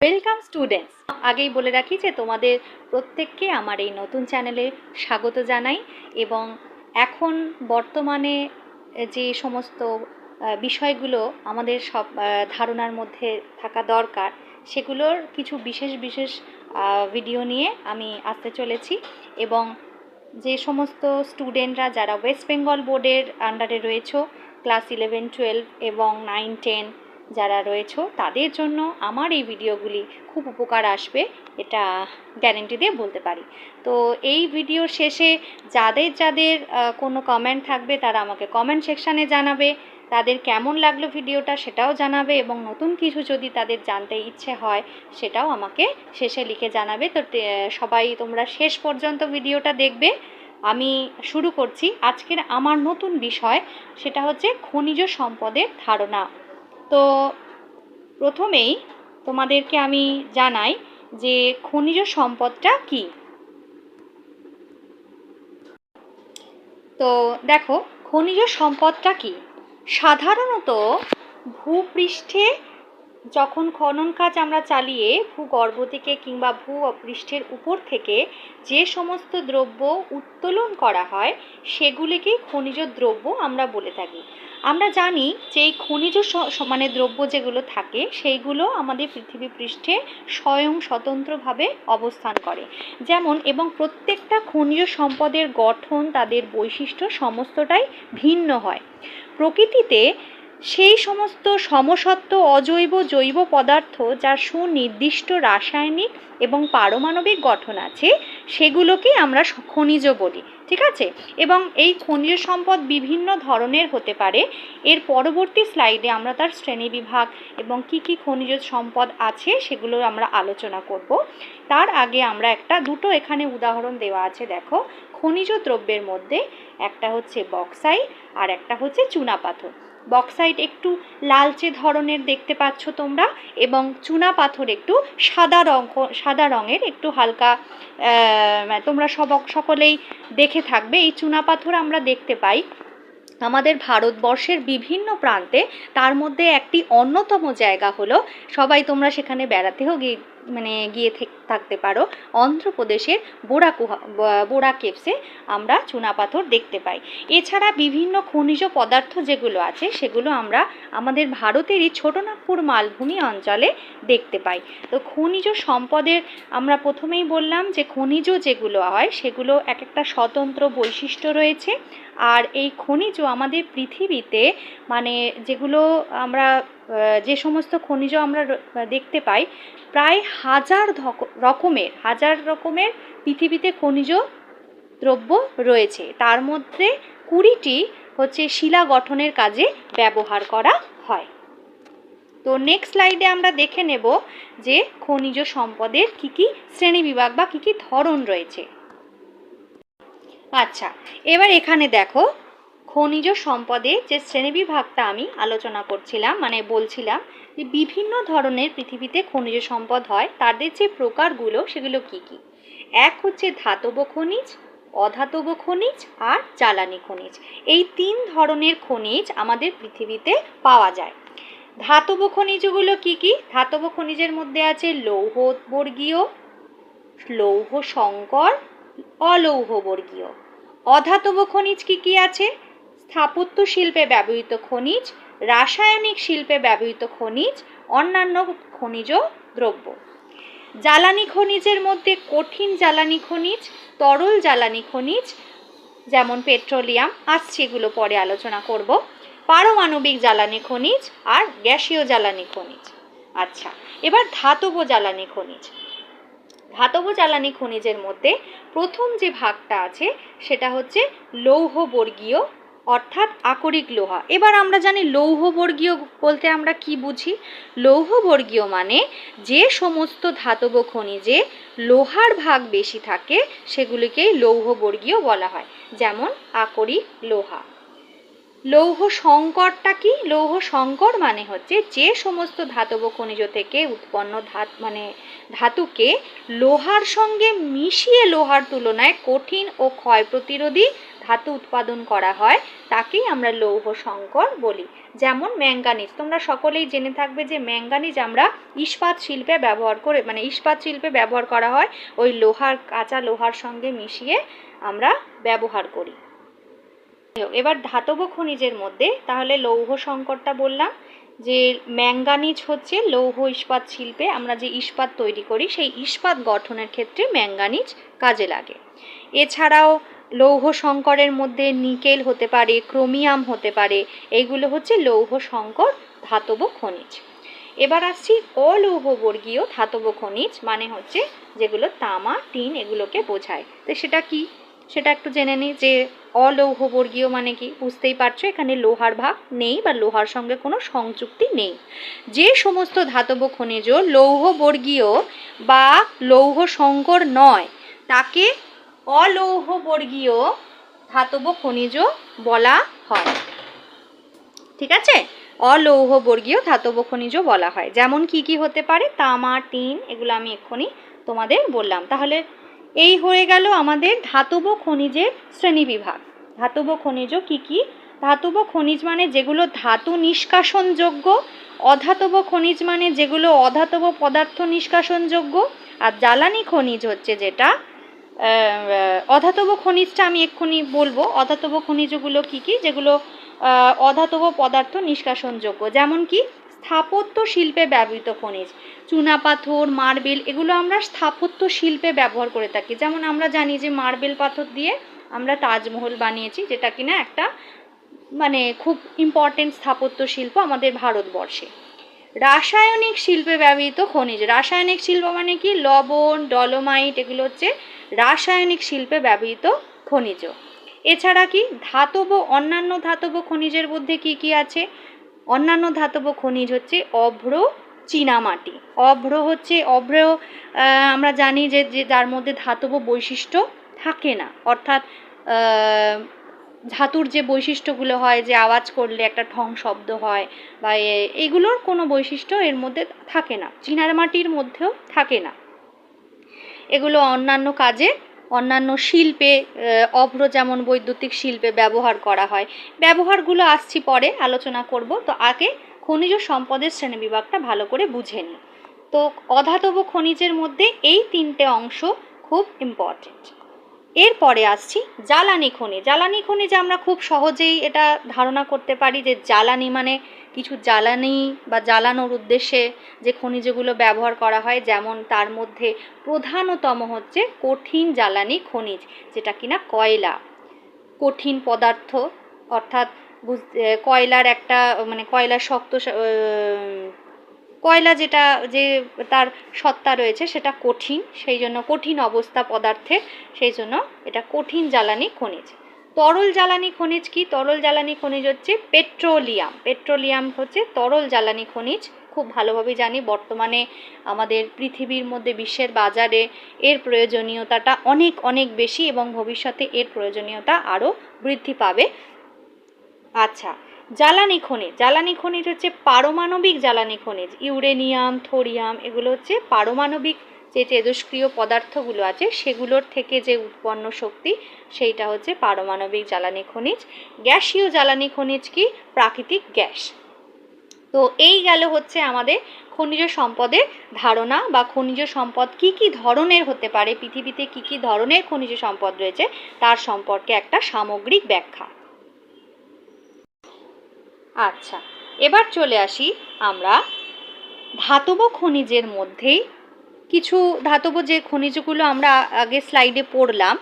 Welcome students আগেই বলে রাখি যে তোমাদের প্রত্যেককে আমার এই নতুন চ্যানেলে স্বাগত জানাই এবং এখন বর্তমানে যে সমস্ত বিষয়গুলো আমাদের সব ধারণার মধ্যে থাকা দরকার, সেগুলোর কিছু বিশেষ বিশেষ ভিডিও নিয়ে আমি আসতে চলেছি এবং যে সমস্ত স্টুডেন্টরা যারা ওয়েস্ট বেঙ্গল বোর্ডের আন্ডারে রয়েছো ক্লাস ইলেভেন টুয়েলভ এবং নাইন টেন যারা রয়েছে, তাদের জন্য আমার এই ভিডিওগুলি খুব উপকার আসবে, এটা গ্যারেন্টি দিয়ে বলতে পারি। তো এই ভিডিওর শেষে যাদের যাদের কোনো কমেন্ট থাকবে, তারা আমাকে কমেন্ট সেকশানে জানাবে, তাদের কেমন লাগল ভিডিওটা সেটাও জানাবে এবং নতুন কিছু যদি তাদের জানতে ইচ্ছে হয়, সেটাও আমাকে শেষে লিখে জানাবে। তো, সবাই তোমরা শেষ পর্যন্ত ভিডিওটা দেখবে। আমি শুরু করছি। আজকের আমার নতুন বিষয়, সেটা হচ্ছে খনিজ সম্পদের ধারণা। তো প্রথমেই তোমাদেরকে আমি জানাই যে খনিজ সম্পদটা কি। তো দেখো, খনিজ সম্পদটা কি? সাধারণত ভূপৃষ্ঠে যখন খনন কাজ আমরা চালিয়ে ভূগর্ভ থেকে কিংবা ভূ পৃষ্ঠের উপর থেকে যে সমস্ত দ্রব্য উত্তোলন করা হয়, সেগুলিকেই খনিজ দ্রব্য আমরা বলে থাকি। আমরা জানি যে এই খনিজ মানে দ্রব্য যেগুলো থাকে, সেইগুলো আমাদের পৃথিবী পৃষ্ঠে স্বয়ং স্বতন্ত্রভাবে অবস্থান করে। যেমন, এবং প্রত্যেকটা খনিজ সম্পদের গঠন, তাদের বৈশিষ্ট্য সমস্তটাই ভিন্ন হয়। প্রকৃতিতে সেই সমস্ত সমসত্ব অজৈব জৈব পদার্থ যার সুনির্দিষ্ট রাসায়নিক এবং পারমাণবিক গঠন আছে, সেগুলোকেই আমরা খনিজ বলি। ঠিক আছে? এবং এই খনিজ সম্পদ বিভিন্ন ধরনের হতে পারে। এর পরবর্তী স্লাইডে আমরা তার শ্রেণি বিভাগ এবং কি কি খনিজ সম্পদ আছে সেগুলো আমরা আলোচনা করব। তার আগে আমরা একটা, দুটো এখানে উদাহরণ দেওয়া আছে, দেখো। খনিজ দ্রব্যের মধ্যে একটা হচ্ছে বক্সাইট আর একটা হচ্ছে চুনাপাথর। বক্সাইট একটু লালচে ধরনের দেখতে পাচ্ছ তোমরা এবং চুনা পাথর একটু সাদা রং, সাদা রঙের একটু হালকা তোমরা সবক, সকলেই দেখে থাকবে। এই চুনা পাথর আমরা দেখতে পাই। আমাদের ভারতবর্ষের বিভিন্ন প্রান্তে তার মধ্যে একটি অন্যতম জায়গা হলো, সবাই তোমরা সেখানে বেড়াতেও গিয়ে মানে গিয়ে থেক- থাকতে পারো। অন্ধ্রপ্রদেশের বোরাকুহা বোরা কেপসে আমরা চুনাপাথর দেখতে পাই। এছাড়া বিভিন্ন খনিজ পদার্থ যেগুলো আছে, সেগুলো আমরা আমাদের ভারতেরই ছোটনাগপুর মালভূমি অঞ্চলে দেখতে পাই। তো খনিজ সম্পদের আমরা প্রথমেই বললাম যে, খনিজ যেগুলো হয়, সেগুলো এক একটা স্বতন্ত্র বৈশিষ্ট্য রয়েছে। আর এই খনিজ আমাদের পৃথিবীতে মানে যেগুলো আমরা যে সমস্ত খনিজ আমরা দেখতে পাই, প্রায় হাজার রকমের হাজার রকমের পৃথিবীতে খনিজ দ্রব্য রয়েছে। তার মধ্যে কুড়িটি হচ্ছে শিলা গঠনের কাজে ব্যবহার করা হয়। তো নেক্সট স্লাইডে আমরা দেখে নেব যে খনিজ সম্পদের কি কি শ্রেণীবিভাগ বা কি কি ধরন রয়েছে। আচ্ছা এবার এখানে দেখো, খনিজ সম্পদে যে শ্রেণীবিভাগটা আমি আলোচনা করছিলাম মানে বলছিলাম যে বিভিন্ন ধরনের পৃথিবীতে খনিজ সম্পদ হয়, তাদের যে প্রকারগুলো সেগুলো কি কি? এক হচ্ছে ধাতব খনিজ, অধাতব খনিজ আর জ্বালানি খনিজ। এই তিন ধরনের খনিজ আমাদের পৃথিবীতে পাওয়া যায়। ধাতব খনিজগুলো কি কি? ধাতব খনিজের মধ্যে আছে লৌহ বর্গীয় লৌহ সংকর অলৌহ বর্গীয় অধাতব খনিজ কি কি আছে? স্থাপত্য শিল্পে ব্যবহৃত খনিজ, রাসায়নিক শিল্পে ব্যবহৃত খনিজ, অন্যান্য খনিজ দ্রব্য। জ্বালানি খনিজের মধ্যে কঠিন জ্বালানি খনিজ, তরল জ্বালানি খনিজ, যেমন পেট্রোলিয়াম, আসছে, এগুলো পরে আলোচনা করব। পারমাণবিক জ্বালানি খনিজ আর গ্যাসীয় জ্বালানি খনিজ। আচ্ছা এবার ধাতব জ্বালানি খনিজ। ধাতব জ্বালানি খনিজের মধ্যে প্রথম যে ভাগটা আছে, সেটা হচ্ছে লৌহবর্গীয়, অর্থাৎ আকরিক লোহা। এবার আমরা জানি লৌহবর্গীয় বলতে আমরা কি বুঝি? লৌহবর্গীয় মানে যে সমস্ত ধাতব খনিজে লোহার ভাগ বেশি থাকে, সেগুলিকেই লৌহবর্গীয় বলা হয়, যেমন আকরিক লোহা। লৌহ সংকরটা কি? লৌহ সংকর মানে হচ্ছে যে সমস্ত ধাতব খনিজ থেকে উৎপন্ন ধাত মানে ধাতুকে লোহার সঙ্গে মিশিয়ে লোহার তুলনায় কঠিন ও ক্ষয় প্রতিরোধী ধাতু উৎপাদন করা হয়, তাকেই আমরা লৌহ সংকর বলি। যেমন ম্যাঙ্গানিজ, তোমরা সকলেই জেনে থাকবে যে ম্যাঙ্গানিজ আমরা ইস্পাত শিল্পে ব্যবহার করে মানে ইস্পাত শিল্পে ব্যবহার করা হয়, ওই লোহার, কাঁচা লোহার সঙ্গে মিশিয়ে আমরা ব্যবহার করি। এবার ধাতব খনিজের মধ্যে, তাহলে লৌহ সংকরটা বললাম। যে ম্যাঙ্গানিজ হচ্ছে লৌহ ইস্পাত শিল্পে আমরা যে ইস্পাত তৈরি করি, সেই ইস্পাত গঠনের ক্ষেত্রে ম্যাঙ্গানিজ কাজে লাগে। এছাড়াও লৌহ সংকরের মধ্যে নিকেল হতে পারে, ক্রোমিয়াম হতে পারে, এইগুলো হচ্ছে লৌহ সংকর ধাতব খনিজ। এবার আসছি অলৌহবর্গীয় ধাতব খনিজ মানে হচ্ছে যেগুলো তামা, টিন এগুলোকে বোঝায়। তো সেটা কি? সেটা একটু জেনে নিই যে অলৌহবর্গীয় মানে কি? বুঝতেই পারছ, এখানে লোহার ভাগ নেই বা লোহার সঙ্গে কোনো সংযুক্তি নেই। যে সমস্ত ধাতব খনিজ লৌহবর্গীয় বা লৌহ সংকর নয়, তাকে অলৌহবর্গীয় ধাতব খনিজ বলা হয়। ঠিক আছে? অলৌহবর্গীয় ধাতব খনিজ বলা হয়। যেমন কি কি হতে পারে? তামা টিন এগুলো আমি এক্ষুনি তোমাদের বললাম। তাহলে এই হয়ে গেল আমাদের ধাতব খনিজের শ্রেণীবিভাগ। ধাতব খনিজ কি কি? ধাতব খনিজ মানে যেগুলো ধাতু নিষ্কাশনযোগ্য, অধাতব খনিজ মানে যেগুলো অধাতব পদার্থ নিষ্কাশনযোগ্য, আর জ্বালানি খনিজ হচ্ছে যেটা অধাতব খনিজটা আমি এক্ষুনি বলব। অধাতব খনিজগুলো কি কি? যেগুলো অধাতব পদার্থ নিষ্কাশনযোগ্য। যেমন কি? স্থাপত্য শিল্পে ব্যবহৃত খনিজ চুনাপাথর মার্বেল, এগুলো আমরা স্থাপত্য শিল্পে ব্যবহার করে থাকি। যেমন আমরা জানি যে মার্বেল পাথর দিয়ে আমরা তাজমহল বানিয়েছি, যেটা কিনা একটা মানে খুব ইম্পর্টেন্ট স্থাপত্য শিল্প আমাদের ভারতবর্ষে। রাসায়নিক শিল্পে ব্যবহৃত খনিজ, রাসায়নিক শিল্প মানে কি? লবণ, ডলোমাইট, এগুলো হচ্ছে রাসায়নিক শিল্পে ব্যবহৃত খনিজ। এছাড়া কি? ধাতব, অন্যান্য ধাতব খনিজের মধ্যে কি কি আছে? অন্যান্য ধাতব খনিজ হচ্ছে অভ্র চীনামাটি অভ্র হচ্ছে, অভ্র আমরা জানি যে যে যার মধ্যে ধাতব বৈশিষ্ট্য থাকে না। অর্থাৎ ধাতুর যে বৈশিষ্ট্যগুলো হয়, যে আওয়াজ করলে একটা ঠং শব্দ হয়, বা এ- এগুলোর কোনো বৈশিষ্ট্য এর মধ্যে থাকে না। চীনার মাটির মধ্যেও থাকে না। এগুলো অন্যান্য কাজে অন্যান্য শিল্পে অভ্র যেমন বৈদ্যুতিক শিল্পে ব্যবহার করা হয়। ব্যবহারগুলো আসছি পরে, আলোচনা করব। তো আগে খনিজ সম্পদের শ্রেণীবিভাগটা ভালো করে বুঝে নিই। তো অধাতব খনিজের মধ্যে এই তিনটে অংশ খুব ইম্পর্টেন্ট এরপরে আসছি জ্বালানি খনি। জ্বালানি খনিজ আমরা খুব সহজেই এটা ধারণা করতে পারি যে জ্বালানি মানে কিছু জ্বালানি বা জ্বালানোর উদ্দেশ্যে যে খনিজগুলো ব্যবহার করা হয়, যেমন তার মধ্যে প্রধানতম হচ্ছে কঠিন জ্বালানি খনিজ, যেটা কিনা কয়লা। কঠিন পদার্থ, অর্থাৎ কয়লার একটা মানে কয়লার শক্ত কয়লা যেটা, যে তার সত্তা রয়েছে সেটা কঠিন, সেই জন্য কঠিন অবস্থা পদার্থের সেই জন্য এটা কঠিন জ্বালানি খনিজ। তরল জ্বালানি খনিজ কি? তরল জ্বালানি খনিজ হচ্ছে পেট্রোলিয়াম। পেট্রোলিয়াম হচ্ছে তরল জ্বালানি খনিজ। খুব ভালোভাবে জানি, বর্তমানে আমাদের পৃথিবীর মধ্যে বিশ্বের বাজারে এর প্রয়োজনীয়তাটা অনেক অনেক বেশি এবং ভবিষ্যতে এর প্রয়োজনীয়তা আরও বৃদ্ধি পাবে। আচ্ছা জ্বালানি খনিজ। জ্বালানি খনিজ হচ্ছে পারমাণবিক জ্বালানি খনিজ। ইউরেনিয়াম, থোরিয়াম, এগুলো হচ্ছে পারমাণবিক যে তেজস্ক্রিয় পদার্থগুলো আছে, সেগুলোর থেকে যে উৎপন্ন শক্তি, সেইটা হচ্ছে পারমাণবিক জ্বালানি খনিজ। গ্যাসীয় জ্বালানি খনিজ কি? প্রাকৃতিক গ্যাস। তো এই গেল হচ্ছে আমাদের খনিজ সম্পদের ধারণা বা খনিজ সম্পদ কি কি ধরনের হতে পারে, পৃথিবীতে কি কি ধরনের খনিজ সম্পদ রয়েছে, তার সম্পর্কে একটা সামগ্রিক ব্যাখ্যা। আচ্ছা এবার চলে আসি আমরা ধাতব খনিজের মধ্যেই কিছু ধাতব যে খনিজগুলো আমরা আগে স্লাইডে পড়লাম,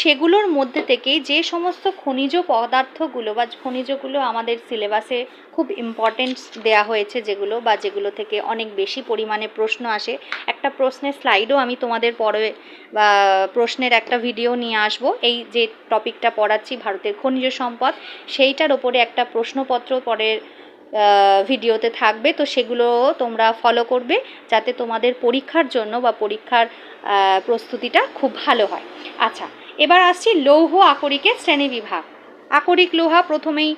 সেগুলোর মধ্যে থেকেই যে সমস্ত খনিজ পদার্থগুলো বা খনিজগুলো আমাদের সিলেবাসে খুব ইম্পর্টেন্স দেয়া হয়েছে যেগুলো বা যেগুলো থেকে অনেক বেশি পরিমাণে প্রশ্ন আসে, একটা প্রশ্নের স্লাইডও আমি তোমাদের পরে, বা প্রশ্নের একটা ভিডিও নিয়ে আসব। এই যে টপিকটা পড়াচ্ছি, ভারতের খনিজ সম্পদ, সেইটার ওপরে একটা প্রশ্নপত্র পরের ভিডিওতে থাকবে। তো সেগুলো তোমরা ফলো করবে যাতে তোমাদের পরীক্ষার জন্য বা পরীক্ষার প্রস্তুতিটা খুব ভালো হয়। আচ্ছা এবার আসছি লৌহ আকরিকের শ্রেণীবিভাগ আকরিক লোহা প্রথমেই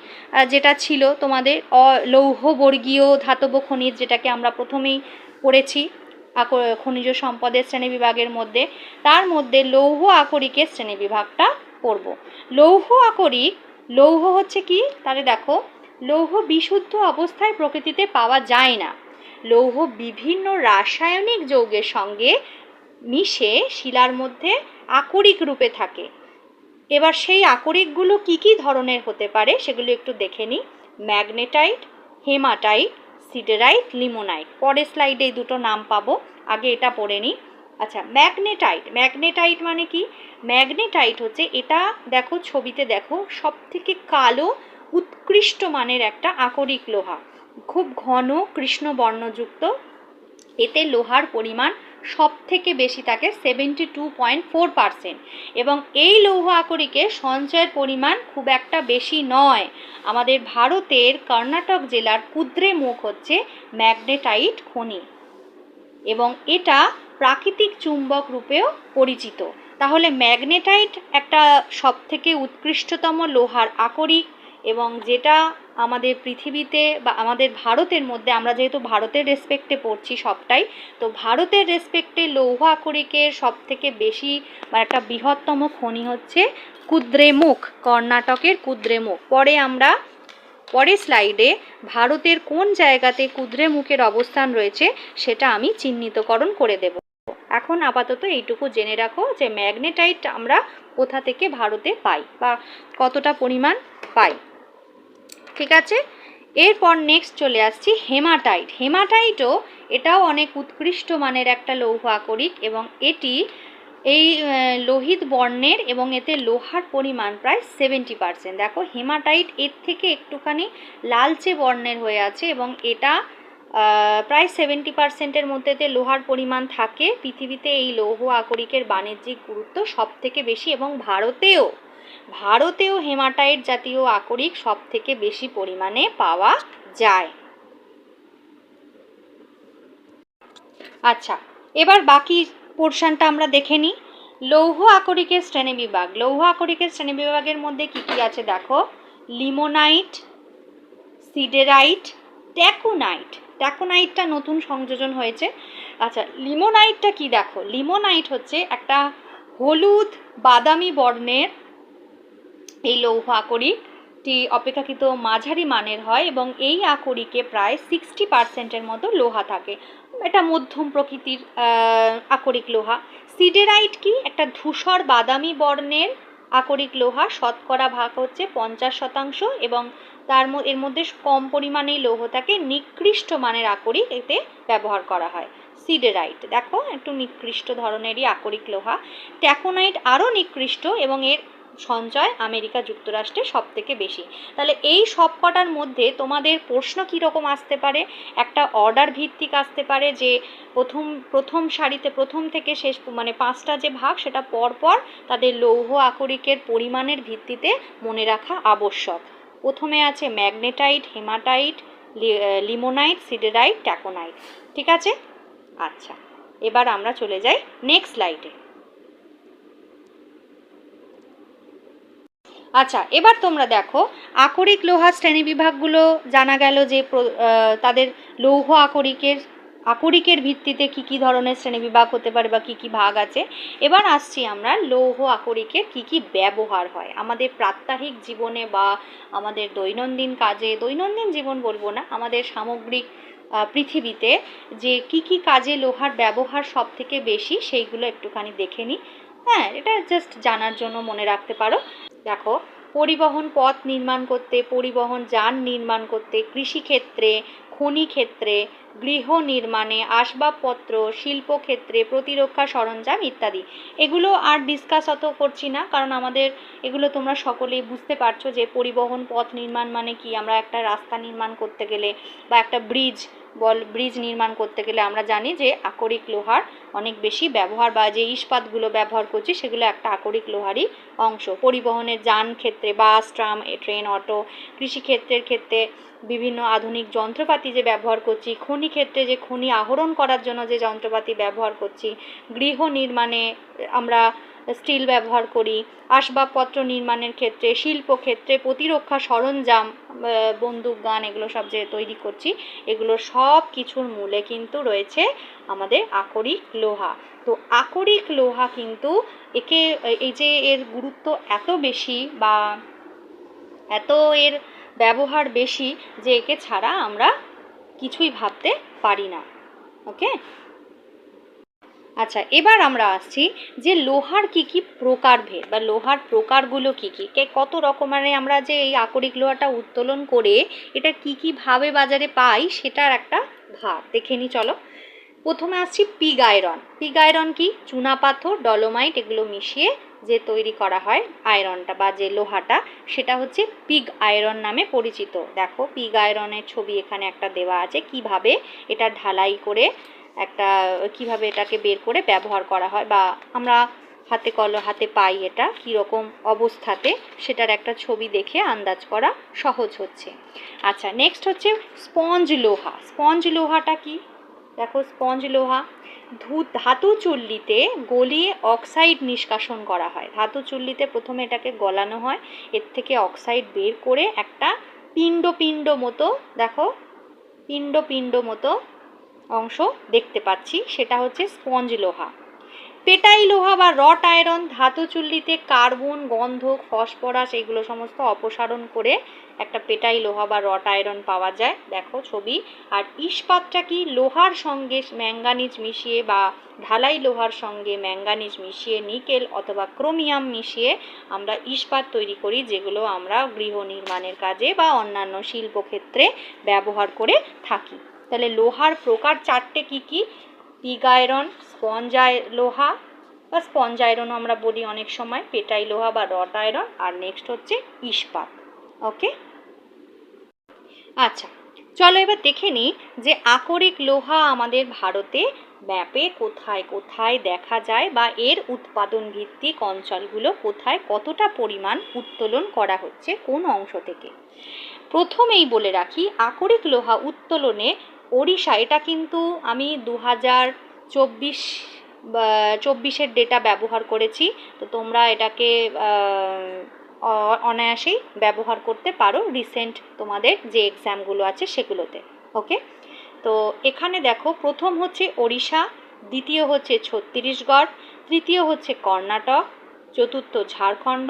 যেটা ছিল তোমাদের অ- লৌহবর্গীয় ধাতব খনিজ যেটাকে আমরা প্রথমেই পড়েছি খনিজ সম্পদের শ্রেণীবিভাগের মধ্যে। তার মধ্যে লৌহ আকরিকের শ্রেণীবিভাগটা পড়ব। লৌহ আকরিক, লৌহ হচ্ছে কি? তাহলে দেখো লৌহ বিশুদ্ধ অবস্থায় প্রকৃতিতে পাওয়া যায় না। লৌহ বিভিন্ন রাসায়নিক যৌগের সঙ্গে মিশে শিলার মধ্যে আকরিক রূপে থাকে। এবার সেই আকরিকগুলো কি কি ধরনের হতে পারে সেগুলো একটু দেখে নিই। Magnetite, haematite, siderite, limonite. পরের স্লাইডে এই দুটো নাম পাবো। আগে এটা পড়ে নিই। আচ্ছা ম্যাগনেটাইট। ম্যাগনেটাইট মানে কি? ম্যাগনেটাইট হচ্ছে এটা দেখো, ছবিতে দেখো সব থেকে কালো উৎকৃষ্ট মানের একটা আকরিক লোহা। খুব ঘন কৃষ্ণ বর্ণযুক্ত এতে লোহার পরিমাণ সব থেকে বেশি থাকে seventy two point four percent এবং এই লৌহ আকরিকে সঞ্চয়ের পরিমাণ খুব একটা বেশি নয়। আমাদের ভারতের কর্ণাটক জেলার কুদ্রে মুখ হচ্ছে ম্যাগনেটাইট খনি এবং এটা প্রাকৃতিক চুম্বক রূপেও পরিচিত। তাহলে ম্যাগনেটাইট একটা সবথেকে উৎকৃষ্টতম লোহার আকরিক এবং যেটা আমাদের পৃথিবীতে বা আমাদের ভারতের মধ্যে, আমরা যেহেতু ভারতের রেসপেক্টে পড়ছি সবটাই, তো ভারতের রেসপেক্টে লৌহ আকরিকের সব থেকে বেশি বা একটা বৃহত্তম খনি হচ্ছে কুদ্রেমুখ, কর্ণাটকের কুদ্রেমুখ। পরে আমরা পরের স্লাইডে ভারতের কোন জায়গাতে কুদ্রেমুখের অবস্থান রয়েছে সেটা আমি চিহ্নিতকরণ করে দেব। এখন আপাতত এইটুকু জেনে রাখো যে ম্যাগনেটাইট আমরা কোথা থেকে ভারতে পাই বা কতটা পরিমাণ পাই। ঠিক আছে? এরপর নেক্সট চলে আসছি হেমাটাইট। হেমাটাইটও এটাও অনেক উৎকৃষ্ট মানের একটা লৌহ আকরিক এবং এটি এই লোহিত বর্ণের এবং এতে লোহার পরিমাণ প্রায় সেভেন্টি পার্সেন্ট দেখো, হেমাটাইট এর থেকে একটুখানি লালচে বর্ণের হয়ে আছে এবং এটা প্রায় সেভেন্টি পার্সেন্টের মধ্যে এতে লোহার পরিমাণ থাকে। পৃথিবীতে এই লৌহ আকরিকের বাণিজ্যিক গুরুত্ব সব থেকে বেশি এবং ভারতেও ভারতেও হেমাটাইট জাতীয় আকরিক সব থেকে বেশি পরিমাণে পাওয়া যায়। আচ্ছা এবার বাকি পোর্শনটা আমরা দেখে নিই। লৌহ আকরিকের শ্রেণীবিভাগ লৌহ আকরিকের শ্রেণীবিভাগের মধ্যে কি কি আছে দেখো? Limonite, siderite, ট্যাকোনাইট। ট্যাকোনাইটটা নতুন সংযোজন হয়েছে। আচ্ছা লিমোনাইটটা কি দেখো? লিমোনাইট হচ্ছে একটা হলুদ বাদামি বর্ণের এই লৌহ আকরিকটি অপেক্ষাকৃত মাঝারি মানের হয় এবং এই আকরিকে প্রায় সিক্সটি পার্সেন্টের মতো লোহা থাকে। এটা মধ্যম প্রকৃতির আকরিক লোহা। সিডেরাইট কি? একটা ধূসর বাদামি বর্ণের আকরিক লোহা। শতকরা ভাগ হচ্ছে পঞ্চাশ শতাংশ এবং তার এর মধ্যে কম পরিমাণেই লৌহ থাকে। নিকৃষ্ট মানের আকরিক এতে ব্যবহার করা হয়। সিডেরাইট। দেখো, একটু নিকৃষ্ট ধরনেরই আকরিক লোহা। ট্যাকোনাইট আরও নিকৃষ্ট এবং এর সঞ্চয় আমেরিকা যুক্তরাষ্ট্রে সব থেকে বেশি। তাহলে এই সব কটার মধ্যে তোমাদের প্রশ্ন কীরকম আসতে পারে? একটা অর্ডার ভিত্তিক আসতে পারে যে প্রথম প্রথম সারিতে, প্রথম থেকে শেষ মানে পাঁচটা যে ভাগ সেটা পরপর তাদের লৌহ আকরিকের পরিমাণের ভিত্তিতে মনে রাখা আবশ্যক। প্রথমে আছে magnetite, hematite limonite, siderite, taconite. ঠিক আছে? আচ্ছা। এবার আমরা চলে যাই নেক্সট স্লাইডে। আচ্ছা এবার তোমরা দেখো, আকরিক লোহা শ্রেণীবিভাগগুলো জানা গেল যে তাদের লৌহ আকরিকের আকরিকের ভিত্তিতে কি কি ধরনের শ্রেণীবিভাগ হতে পারে বা কি কি ভাগ আছে। এবার আসছি আমরা লৌহ আকরিকের কি কি ব্যবহার হয়। আমাদের প্রাত্যহিক জীবনে বা আমাদের দৈনন্দিন কাজে, দৈনন্দিন জীবন বলব না, আমাদের সামগ্রিক পৃথিবীতে যে কি কি কাজে লোহার ব্যবহার সব থেকে বেশি সেইগুলো একটুখানি দেখে নিই। হ্যাঁ এটা জাস্ট জানার জন্য মনে রাখতে পারো। দেখো, পরিবহন পথ নির্মাণ করতে, পরিবহন যান নির্মাণ করতে, কৃষিক্ষেত্রে খনি ক্ষেত্রে গৃহ নির্মাণে, আসবাবপত্র, শিল্পক্ষেত্রে, প্রতিরক্ষা সরঞ্জাম ইত্যাদি। এগুলো আর ডিসকাস অত করছি না, কারণ আমাদের এগুলো তোমরা সকলেই বুঝতে পারছ যে পরিবহন পথ নির্মাণ মানে কি? আমরা একটা রাস্তা নির্মাণ করতে গেলে বা একটা ব্রিজ বল, ব্রিজ নির্মাণ করতে গেলে আমরা জানি যে আকরিক লোহার অনেক বেশি ব্যবহার বা যে ইস্পাতগুলো ব্যবহার করছি সেগুলো একটা আকরিক লোহারই অংশ। পরিবহনের যান ক্ষেত্রে, বাস, ট্রাম ট্রেন, অটো, কৃষিক্ষেত্রের ক্ষেত্রে বিভিন্ন আধুনিক যন্ত্রপাতি যে ব্যবহার করছি, খনি ক্ষেত্রে যে খনি আহরণ করার জন্য যে যন্ত্রপাতি ব্যবহার করছি, গৃহ নির্মাণে আমরা স্টিল ব্যবহার করি, আসবাবপত্র নির্মাণের ক্ষেত্রে শিল্পক্ষেত্রে প্রতিরক্ষা সরঞ্জাম বন্দুক, গান এগুলো সব যে তৈরি করছি, এগুলো সব কিছুর মূলে কিন্তু রয়েছে আমাদের আকরিক লোহা। তো আকরিক লোহা কিন্তু একে, এই যে এর গুরুত্ব এত বেশি বা এত এর ব্যবহার বেশি যে একে ছাড়া আমরা কিছুই ভাবতে পারি না। ওকে আচ্ছা এবার আমরা আসছি যে লোহার কি কি প্রকারভেদ বা লোহার প্রকারগুলো কি কি? কত রকমের আমরা যে এই আকরিক লোহাটা উত্তোলন করে এটা কি কি ভাবে বাজারে পাই সেটার একটা ভাগ দেখে নি, চলো। প্রথমে আসছি পিগ আয়রন পিগ আয়রন কি? চুনা পাথর, ডলোমাইট, এগুলো মিশিয়ে যে তৈরি করা হয় আয়রনটা বা যে লোহাটা, সেটা হচ্ছে পিগ আয়রন নামে পরিচিত। দেখো পিগ আয়রনের ছবি এখানে একটা দেওয়া আছে। কীভাবে এটা ঢালাই করে একটা, কীভাবে এটাকে বের করে ব্যবহার করা হয় বা আমরা হাতে কল, হাতে পাই এটা কীরকম অবস্থাতে সেটার একটা ছবি দেখে আন্দাজ করা সহজ হচ্ছে। আচ্ছা নেক্সট হচ্ছে স্পঞ্জ লোহা। স্পঞ্জ লোহাটা কি? দেখো স্পঞ্জ লোহা। ধু, ধাতু চুল্লিতে গলিয়ে অক্সাইড নিষ্কাশন করা হয়। ধাতু চুল্লিতে প্রথমে এটাকে গলানো হয়। এর থেকে অক্সাইড বের করে একটা পিণ্ড পিণ্ড মতো, দেখো পিণ্ড পিণ্ড মতো অংশ দেখতে পাচ্ছি, সেটা হচ্ছে স্পঞ্জ লোহা। পেটাই লোহা বা রট আয়রন, ধাতু চুল্লিতে কার্বন গন্ধক ফসফরাস, এগুলো সমস্ত অপসারণ করে একটা পেটাই লোহা বা রট আয়রন পাওয়া যায়। দেখো ছবি। আর ইস্পাতটা কি? লোহার সঙ্গে ম্যাঙ্গানিজ মিশিয়ে বা ঢালাই লোহার সঙ্গে ম্যাঙ্গানিজ মিশিয়ে, নিকেল অথবা ক্রোমিয়াম মিশিয়ে আমরা ইস্পাত তৈরি করি, যেগুলো আমরা গৃহ নির্মাণের কাজে বা অন্যান্য শিল্পক্ষেত্রে ব্যবহার করে থাকি। তাহলে লোহার প্রকার চারটে কি কি? পিগ আয়রন স্পঞ্জ লোহা বা স্পঞ্জ আয়রনও আমরা বলি অনেক সময়, পেটাই লোহা বা রড আয়রন, আর নেক্সট হচ্ছে ইস্পাত, ওকে? আচ্ছা চলো এবার দেখে নিই যে আকরিক লোহা আমাদের ভারতে ম্যাপে কোথায় কোথায় দেখা যায় বা এর উৎপাদন ভিত্তিক অঞ্চলগুলো কোথায় কতটা পরিমাণ উত্তোলন করা হচ্ছে, কোন অংশ থেকে? প্রথমেই বলে রাখি, আকরিক লোহা উত্তোলনে ওড়িশা, এটা কিন্তু আমি দু হাজার চব্বিশ চব্বিশের ডেটা ব্যবহার করেছি। তো তোমরা এটাকে অনায়াসেই ব্যবহার করতে পারো রিসেন্ট তোমাদের যে এক্সামগুলো আছে সেগুলোতে ওকে তো এখানে দেখো, প্রথম হচ্ছে ওড়িশা, দ্বিতীয় হচ্ছে ছত্তিশগড়, তৃতীয় হচ্ছে কর্ণাটক, চতুর্থ ঝাড়খণ্ড,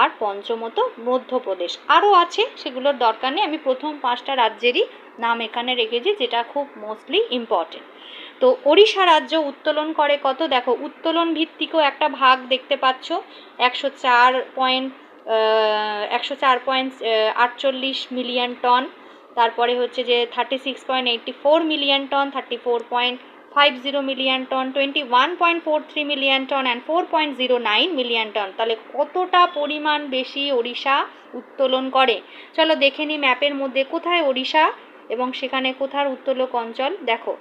আর পঞ্চমত মধ্যপ্রদেশ। আরও আছে, সেগুলোর দরকার নেই, আমি প্রথম পাঁচটা রাজ্যেরই নাম এখানে রেখেছি, যেটা খুব মোস্টলি ইম্পর্টেন্ট তো ওড়িশা রাজ্য উত্তোলন করে কত? দেখো, উত্তোলন ভিত্তিকও একটা ভাগ দেখতে পাচ্ছ। একশো চার পয়েন্ট একশো চার পয়েন্ট আটচল্লিশ মিলিয়ন টন তারপরে হচ্ছে যে thirty six point eighty four million ton thirty four point five zero million ton twenty one point four three million ton and four point zero nine million ton তাহলে কতটা পরিমাণ বেশি ওড়িশা উত্তোলন করে? চলো দেখে নিই ম্যাপের মধ্যে কোথায় ওড়িশা এবং সেখানে কোথার উত্তোলক অঞ্চল? দেখো।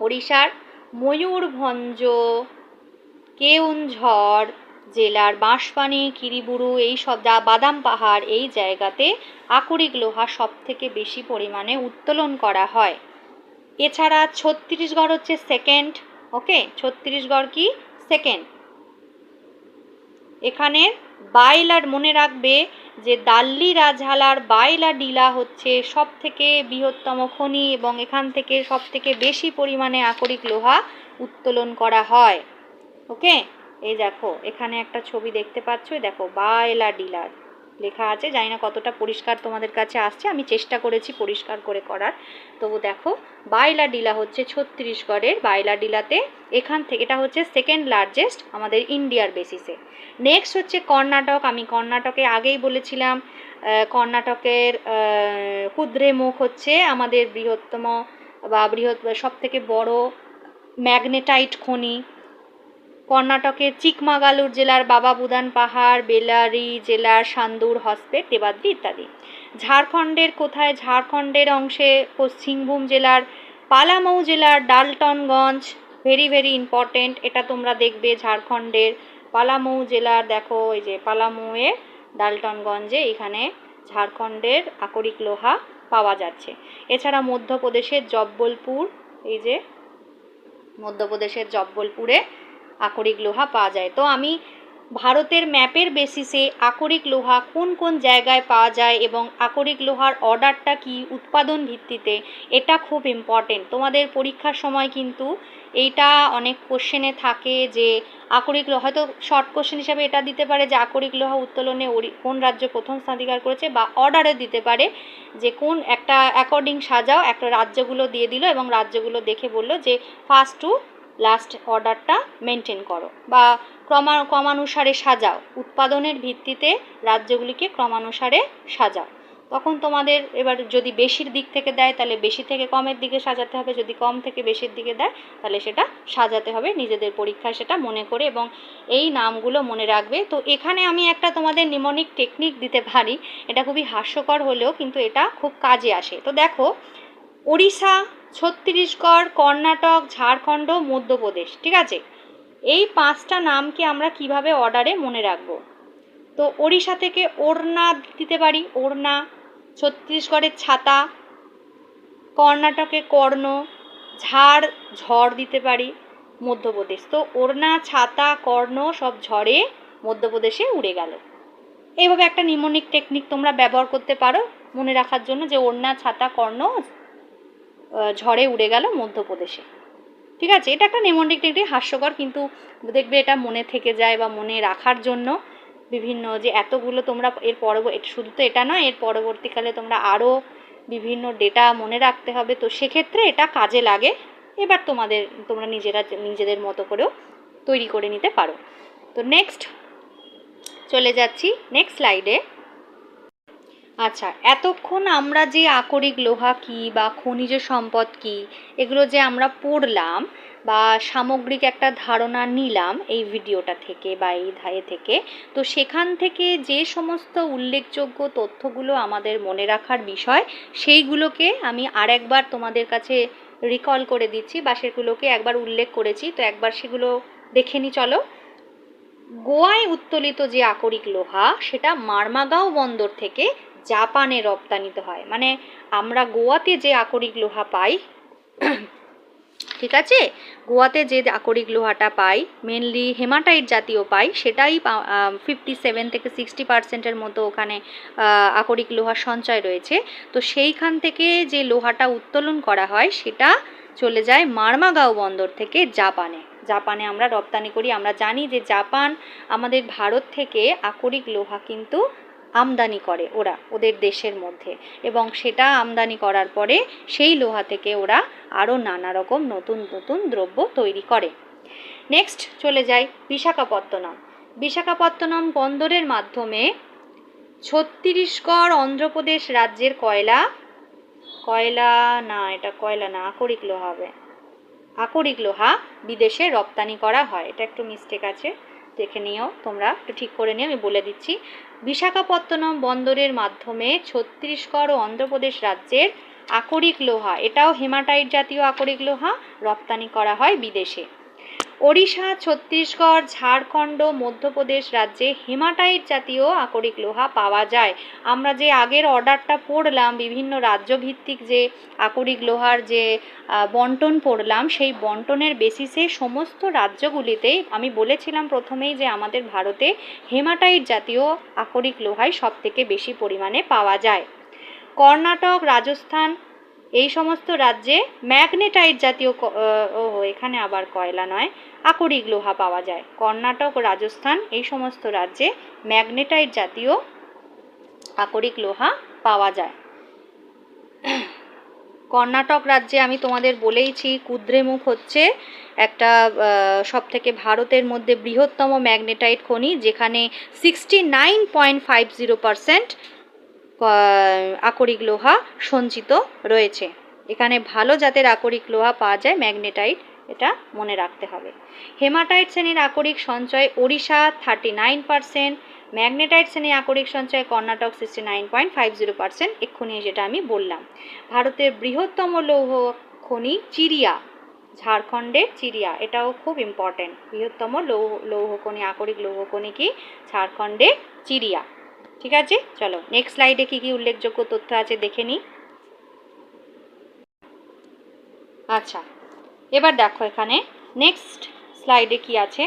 ওড়িশার ময়ূরভঞ্জ, কেউনঝড় জেলার বাঁশপানি, কিরিবুরু, এই সব যা বাদাম পাহাড়, এই জায়গাতে আকরিক লোহা সব থেকে বেশি পরিমাণে উত্তোলন করা হয়। এছাড়া ছত্তিশগড় হচ্ছে সেকেন্ড ওকে ছত্তিশগড় কি? সেকেন্ড এখানে বাইলার মনে রাখবে যে দাল্লি রাজহালার বাইলা ডিলা হচ্ছে সব থেকে বৃহত্তম খনি এবং এখান থেকে সব থেকে বেশি পরিমাণে আকরিক লোহা উত্তোলন করা হয়। ওকে? এই দেখো, এখানে একটা ছবি দেখতে পাচ্ছ? দেখো, বাইলা ডিলার লেখা আছে, জানি না কতটা পরিষ্কার তোমাদের কাছে আসছে, আমি চেষ্টা করেছি পরিষ্কার করে করার। তবু দেখো, বাইলা ডিলা হচ্ছে ছত্তিশগড়ের বাইলা ডিলাতে। এখান থেকে, এটা হচ্ছে সেকেন্ড লার্জেস্ট আমাদের ইন্ডিয়ার বেসিসে নেক্সট হচ্ছে কর্ণাটক। আমি কর্ণাটকে আগেই বলেছিলাম কর্ণাটকের আহ, কুদ্রেমুখ হচ্ছে আমাদের বৃহত্তম বা বৃহৎ সব থেকে বড় ম্যাগনেটাইট খনি। কর্ণাটকের চিকমাগালুর জেলার বাবা বুদান পাহাড় বেলারি জেলার সান্দুর হসপেট দেবাদ্রি ইত্যাদি। ঝাড়খণ্ডের কোথায়? ঝাড়খণ্ডের অংশে পশ্চিমভূম জেলার পালামৌ জেলার ডালটনগঞ্জ। ভেরি ভেরি ইম্পর্টেন্ট এটা তোমরা দেখবে ঝাড়খণ্ডের পালামৌ জেলার, দেখো, এই যে পালামৌয়ে ডালটনগঞ্জে এখানে ঝাড়খণ্ডের আকরিক লোহা পাওয়া যাচ্ছে। এছাড়া মধ্যপ্রদেশের জব্বলপুর, এই যে মধ্যপ্রদেশের জব্বলপুরে আকরিক লোহা পাওয়া যায়। তো আমি ভারতের ম্যাপের বেসিসে আকরিক লোহা কোন কোন জায়গায় পাওয়া যায় এবং আকরিক লোহার অর্ডারটা কি, উৎপাদন ভিত্তিতে, এটা খুব ইম্পর্টেন্ট তোমাদের পরীক্ষার সময় কিন্তু এইটা অনেক কোশ্চেনে থাকে যে আকরিক লোহা, হয়তো শর্ট কোশ্চেন হিসাবে এটা দিতে পারে যে আকরিক লোহা উত্তোলনে কোন রাজ্য প্রথম স্থানাধিকার করেছে বা অর্ডারে দিতে পারে যে কোন একটা অ্যাকর্ডিং সাজাও, একটা রাজ্যগুলো দিয়ে দিল এবং রাজ্যগুলো দেখে বলল যে ফার্স্ট টু লাস্ট অর্ডারটা মেনটেন করো বা ক্রমা, ক্রমানুসারে সাজাও। উৎপাদনের ভিত্তিতে রাজ্যগুলিকে ক্রমানুসারে সাজাও। তখন তোমাদের এবার যদি বেশির দিক থেকে দেয়, তাহলে বেশি থেকে কমের দিকে সাজাতে হবে। যদি কম থেকে বেশির দিকে দেয়, তাহলে সেটা সাজাতে হবে। নিজেদের পরীক্ষায় সেটা মনে করে এবং এই নামগুলো মনে রাখবে। তো এখানে আমি একটা তোমাদের নিমনিক টেকনিক দিতে পারি। এটা খুবই হাস্যকর হলেও কিন্তু এটা খুব কাজে আসে। তো দেখো, ওড়িশা, ছত্তিশগড়, কর্ণাটক, ঝাড়খণ্ড, মধ্যপ্রদেশ, ঠিক আছে? এই পাঁচটা নামকে আমরা কীভাবে অর্ডারে মনে রাখব? তো ওড়িশা থেকে ওড়না দিতে পারি, ওড়না, ছত্তিশগড়ের ছাতা, কর্ণাটকে কর্ণ, ঝাড়, ঝড় দিতে পারি, মধ্যপ্রদেশ। তো ওড়না, ছাতা, কর্ণ সব ঝড়ে মধ্যপ্রদেশে উড়ে গেল। এইভাবে একটা নিমনিক টেকনিক তোমরা ব্যবহার করতে পারো মনে রাখার জন্য যে ওড়না, ছাতা, কর্ণ ঝড়ে উড়ে গেল মধ্যপ্রদেশে। ঠিক আছে? এটা একটা নেমন্টিক টেকনিক হাস্যকর, কিন্তু দেখবে এটা মনে থেকে যায় বা মনে রাখার জন্য। বিভিন্ন যে এতগুলো তোমরা এর পরব শুধু তো এটা নয়, এর পরবর্তীকালে তোমরা আরও বিভিন্ন ডেটা মনে রাখতে হবে। তো সেক্ষেত্রে এটা কাজে লাগে। এবার তোমাদের, তোমরা নিজেরা নিজেদের মতো করেও তৈরি করে নিতে পারো। তো নেক্সট চলে যাচ্ছি নেক্সট স্লাইডে আচ্ছা এতক্ষণ আমরা যে আকরিক লোহা কি বা খনিজ সম্পদ কি, এগুলো যে আমরা পড়লাম বা সামগ্রিক একটা ধারণা নিলাম এই ভিডিওটা থেকে বা এই ধায়ে থেকে। তো সেখান থেকে যে সমস্ত উল্লেখযোগ্য তথ্যগুলো আমাদের মনে রাখার বিষয়, সেইগুলোকে আমি আরেকবার তোমাদের কাছে রিকল করে দিচ্ছি বা সেগুলোকে একবার উল্লেখ করেছি। তো একবার সেগুলো দেখে নি, চলো। গোয়ায় উত্তোলিত যে আকরিক লোহা, সেটা মারমাগাঁও বন্দর থেকে জাপানে রপ্তানিত হয়। মানে আমরা গোয়াতে যে আকরিক লোহা পাই ঠিক আছে? গোয়াতে যে আকরিক লোহাটা পাই মেনলি হেমাটাইট জাতীয় পাই, সেটাই ফিফটি সেভেন থেকে সিক্সটি পার্সেন্টের মতো ওখানে আকরিক লোহার সঞ্চয় রয়েছে। তো সেইখান থেকে যে লোহাটা উত্তোলন করা হয়, সেটা চলে যায় মারমাগাঁও বন্দর থেকে জাপানে। জাপানে আমরা রপ্তানি করি। আমরা জানি যে জাপান আমাদের ভারত থেকে আকরিক লোহা কিন্তু আমদানি করে ওরা, ওদের দেশের মধ্যে। এবং সেটা আমদানি করার পরে সেই লোহা থেকে ওরা আরও নানা রকম নতুন নতুন দ্রব্য তৈরি করে। নেক্সট চলে যাই বিশাখাপত্তনম। বিশাখাপত্তনম বন্দরের মাধ্যমে ছত্তিশগড়, অন্ধ্রপ্রদেশ রাজ্যের কয়লা কয়লা না, এটা কয়লা না, আকরিক লোহা হবে। আকরিক লোহা বিদেশে রপ্তানি করা হয়। এটা একটু মিস্টেক আছে, দেখে নিও, তোমরা একটু ঠিক করে নিও, আমি বলে দিচ্ছি। বিশাখাপত্তনম বন্দরের মাধ্যমে ছত্তিশগড় ও অন্ধ্রপ্রদেশ রাজ্যের আকরিক লোহা, এটাও হেমাটাইট জাতীয় আকরিক লোহা রপ্তানি করা হয় বিদেশে। ওড়িশা, ছত্তিশগড়, ঝাড়খণ্ড, মধ্যপ্রদেশ রাজ্যে হেমাটাইট জাতীয় আকরিক লোহা পাওয়া যায়। আমরা যে আগের অর্ডারটা পড়লাম, বিভিন্ন রাজ্যভিত্তিক যে আকরিক লোহার যে বন্টন পড়লাম, সেই বন্টনের বেসিসে সমস্ত রাজ্যগুলিতেই আমি বলেছিলাম প্রথমেই যে আমাদের ভারতে হেমাটাইট জাতীয় আকরিক লোহাই সব থেকে বেশি পরিমাণে পাওয়া যায়। কর্ণাটক, রাজস্থান এই সমস্ত রাজ্যে ম্যাগনেটাইট জাতীয় ও এখানে আবার কয়লা নয়, আকরিক লোহা পাওয়া যায়। কর্ণাটক, রাজস্থান, এই সমস্ত রাজ্যে ম্যাগনেটাইট জাতীয় আকরিক লোহা পাওয়া যায়। কর্ণাটক রাজ্যে আমি তোমাদের বলেইছি, কুদ্রেমুখ হচ্ছে একটা সব থেকে ভারতের মধ্যে বৃহত্তম ম্যাগনেটাইট খনি, যেখানে sixty nine point five zero percent আকরিক লোহা সঞ্চিত রয়েছে। এখানে ভালো জাতের আকরিক লোহা পাওয়া যায়, ম্যাগনেটাইট, এটা মনে রাখতে হবে। হেমাটাইট শ্রেণির আকরিক সঞ্চয় Odisha thirty nine percent, magnetite শ্রেণির আকরিক সঞ্চয় Karnataka sixty nine point five zero percent, এক্ষুনি যেটা আমি বললাম। ভারতের বৃহত্তম লৌহ খনি চিরিয়া ঝাড়খণ্ডের চিরিয়া এটাও খুব ইম্পর্টেন্ট বৃহত্তম লৌহ লৌহ খনি, আকরিক লৌহ খনি কি? ঝাড়খণ্ডে চিরিয়া ঠিক আছে? চলো নেক্সট স্লাইডে কী কী উল্লেখযোগ্য তথ্য আছে দেখে নিই। আচ্ছা এবার দেখো এখানে নেক্সট স্লাইডে কি আছে?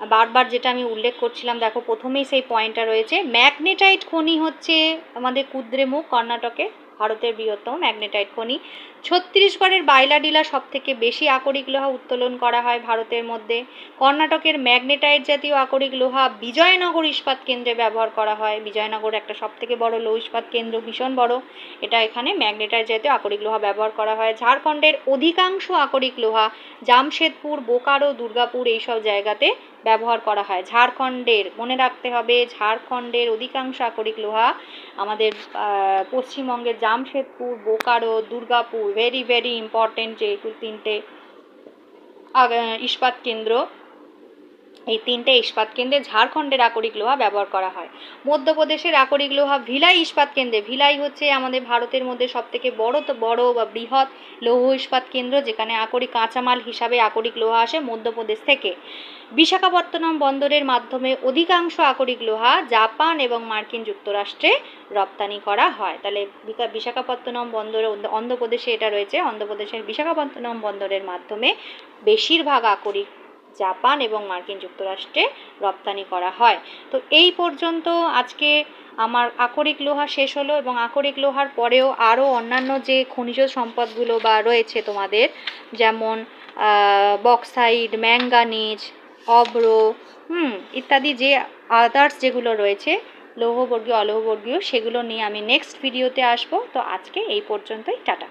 বারবার যেটা আমি উল্লেখ করছিলাম, দেখো প্রথমেই সেই পয়েন্টটা রয়েছে। ম্যাগনেটাইট খনি হচ্ছে আমাদের কুদ্রেমুখ কর্ণাটকে ভারতের বৃহত্তম ম্যাগনেটাইট খনি। ছত্তিশগড়ের বাইলাডিলা সব থেকে বেশি আকরিক লোহা উত্তোলন করা হয় ভারতের মধ্যে। কর্ণাটকের ম্যাগনেটাইট জাতীয় আকরিক লোহা বিজয়নগর ইস্পাত কেন্দ্রে ব্যবহার করা হয়। বিজয়নগর একটা সব থেকে বড় লৌহ ইস্পাত কেন্দ্র, ভীষণ বড়। এটা এখানে ম্যাগনেটাইট জাতীয় আকরিক লোহা ব্যবহার করা হয়। ঝাড়খণ্ডের অধিকাংশ আকরিক লোহা জামশেদপুর, বোকারো, দুর্গাপুর এইসব জায়গাতে ব্যবহার করা হয়। ঝাড়খণ্ডের, মনে রাখতে হবে, ঝাড়খণ্ডের অধিকাংশ আকরিক লোহা আমাদের পশ্চিমবঙ্গের Jamshedpur, Bokaro, Durgapur very very important যে তিনটে ইস্পাত কেন্দ্র। এই তিনটে ইস্পাত কেন্দ্রে ঝাড়খণ্ডের আকরিক লোহা ব্যবহার করা হয়। মধ্যপ্রদেশের আকরিক লোহা ভিলাই ইস্পাত কেন্দ্রে, ভিলাই হচ্ছে আমাদের ভারতের মধ্যে সবথেকে বড় তো বড় বা বৃহৎ লৌহ ইস্পাত কেন্দ্র যেখানে আকরিক কাঁচামাল হিসাবে আকরিক লোহা আসে মধ্যপ্রদেশ থেকে। বিশাখাপত্তনম বন্দরের মাধ্যমে অধিকাংশ আকরিক লোহা জাপান এবং মার্কিন যুক্তরাষ্ট্রে রপ্তানি করা হয়। তাহলে বিশাখাপত্তনম বন্দরে অন্ধ্র- অন্ধ্রপ্রদেশে এটা রয়েছে। অন্ধ্রপ্রদেশের বিশাখাপত্তনম বন্দরের মাধ্যমে বেশিরভাগ আকরিক জাপান এবং মার্কিন যুক্তরাষ্ট্রে রপ্তানি করা হয়। তো এই পর্যন্ত আজকে আমার আকরিক লোহা শেষ হলো এবং আকরিক লোহার পরেও আরও অন্যান্য যে খনিজ সম্পদগুলো বা রয়েছে তোমাদের, যেমন বক্সাইড ম্যাঙ্গানিজ অব্র হুম, ইত্যাদি যে আদার্স যেগুলো রয়েছে, লৌহবর্গীয়, অলৌহবর্গীয়, সেগুলো নিয়ে আমি নেক্সট ভিডিওতে আসব। তো আজকে এই পর্যন্তই, টাটা।